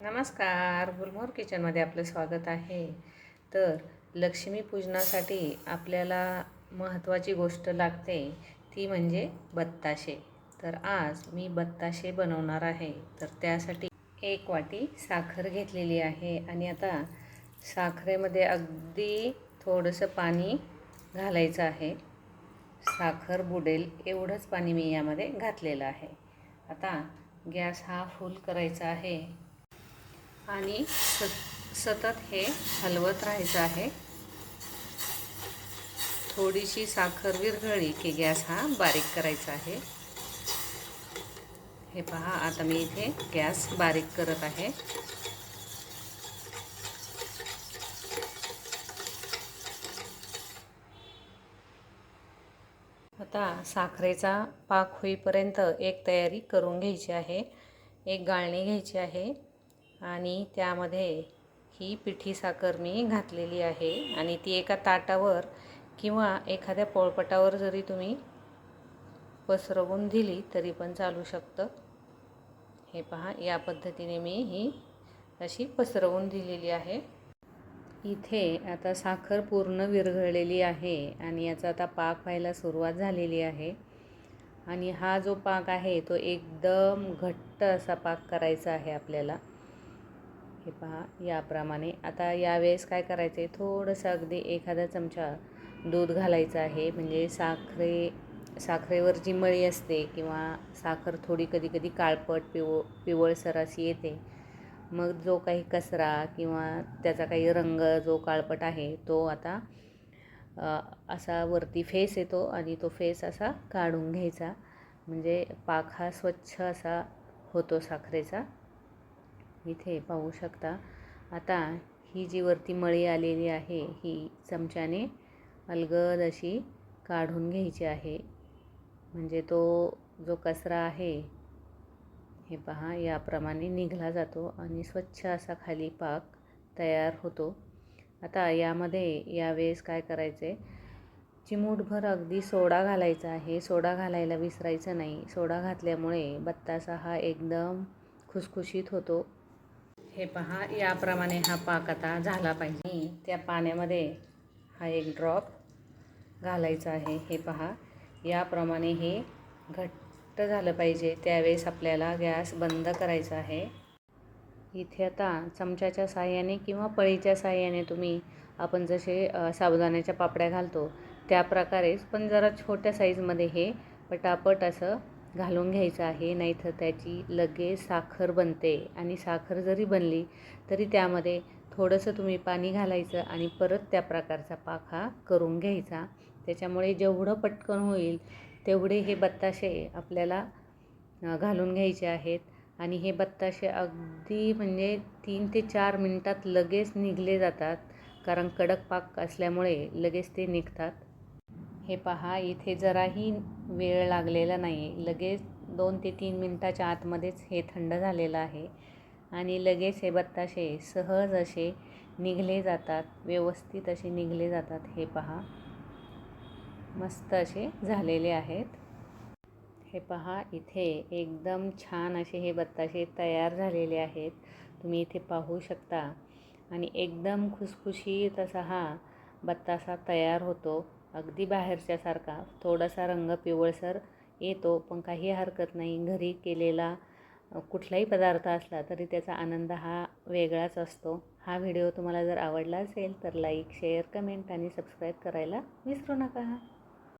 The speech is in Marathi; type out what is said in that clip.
नमस्कार गुलमोर किचनमध्ये आपलं स्वागत आहे. तर लक्ष्मीपूजनासाठी आपल्याला महत्त्वाची गोष्ट लागते ती म्हणजे बत्ताशे. तर आज मी बत्ताशे बनवणार आहे. तर त्यासाठी एक वाटी साखर घेतलेली आहे आणि आता साखरेमध्ये अगदी थोडंसं पाणी घालायचं आहे. साखर बुडेल एवढंच पाणी मी यामध्ये घातलेलं आहे. आता गॅस हा फुल करायचा आहे. आणि स सतत हे हलवत राहायचं आहे. थोडीशी साखर विरघळली की गॅस हा बारीक करायचा आहे. हे पहा आता मी इथे गॅस बारीक करत आहे. आता साखरेचा पाक होईपर्यंत एक तयारी करून घ्यायची आहे. एक गाळणी घ्यायची आहे. आणि त्यामध्ये ही पिठी साखर मी घातलेली आहे. आणि ती एका ताटावर किंवा एखाद्या पोळपटावर जरी तुम्ही पसरवून दिली तरी पण चालू शकतं. हे पहा या पद्धतीने मी ही अशी पसरवून दिलेली आहे. इथे आता साखर पूर्ण विरघळलेली आहे आणि याचा आता पाक व्हायला सुरुवात झालेली आहे. आणि हा जो पाक आहे तो एकदम घट्ट असा पाक करायचा आहे आपल्याला. हे पहा याप्रमाणे. आता यावेळेस काय करायचं आहे थोडंसं अगदी एखादा चमचा दूध घालायचं आहे. म्हणजे साखरे साखरेवर जी मळी असते किंवा साखर थोडी कधी कधी काळपट पिव पिवळसर अशी येते. मग जो काही कचरा किंवा त्याचा काही रंग जो काळपट आहे तो आता असा वरती फेस येतो आणि तो फेस असा काढून घ्यायचा. म्हणजे पाक हा स्वच्छ असा होतो साखरेचा. इथे पाहू शकता. आता ही जी वरती मळी आलेली आहे ही चमच्याने अलगद अशी काढून घ्यायची आहे. म्हणजे तो जो कचरा आहे हे पहा याप्रमाणे निघला जातो आणि स्वच्छ असा खाली पाक तयार होतो. आता यामध्ये यावेळेस काय करायचं आहे चिमूटभर अगदी सोडा घालायचा आहे. सोडा घालायला विसरायचं नाही. सोडा घातल्यामुळे बत्तासा हा एकदम खुसखुशीत होतो. हे पहा याप्रमाणे हा पाक आता झाला पाहिजे. त्या पाण्यामध्ये हा एक ड्रॉप घालायचा आहे. हे पहा याप्रमाणे हे घट्ट झालं पाहिजे. त्यावेळेस आपल्याला गॅस बंद करायचा आहे. इथे आता चमच्याच्या साह्याने किंवा पळीच्या साह्याने तुम्ही आपण जसे साबुदाण्याच्या पापड्या घालतो त्या प्रकारेच पण जरा छोट्या साईजमध्ये हे पटापट असं घालून घ्यायचं आहे नाहीतर त्याची लगेच साखर बनते. आणि साखर जरी बनली तरी त्यामध्ये थोडंसं तुम्ही पाणी घालायचं आणि परत त्या प्रकारचा पाक हा करून घ्यायचा. त्याच्यामुळे जेवढं पटकन होईल तेवढे हे बत्ताशे आपल्याला घालून घ्यायचे आहेत. आणि हे बत्ताशे अगदी म्हणजे तीन ते चार मिनटात लगेच निघले जातात. कारण कडक पाक असल्यामुळे लगेच ते निघतात. हे पहा इथे जराही वेळ लागलेला नाही आहे लगेच दोन ते तीन मिनटाच्या आतमध्येच हे थंड झालेलं आहे. आणि लगेच हे बत्ताशे सहज असे निघले जातात व्यवस्थित असे निघले जातात. हे पहा मस्त असे झालेले आहेत. हे पहा इथे एकदम छान असे हे बत्ताशे तयार झालेले आहेत. तुम्ही इथे पाहू शकता. आणि एकदम खुसखुशीत असा हा बत्तासा तयार होतो. अगदी बाहेरच्यासारखा थोडासा रंग पिवळसर येतो पण काही हरकत नाही. घरी केलेला कुठलाही पदार्थ असला तरी त्याचा आनंद हा वेगळाच असतो. हा व्हिडिओ तुम्हाला जर आवडला असेल तर लाईक शेअर कमेंट आणि सबस्क्राईब करायला विसरू नका.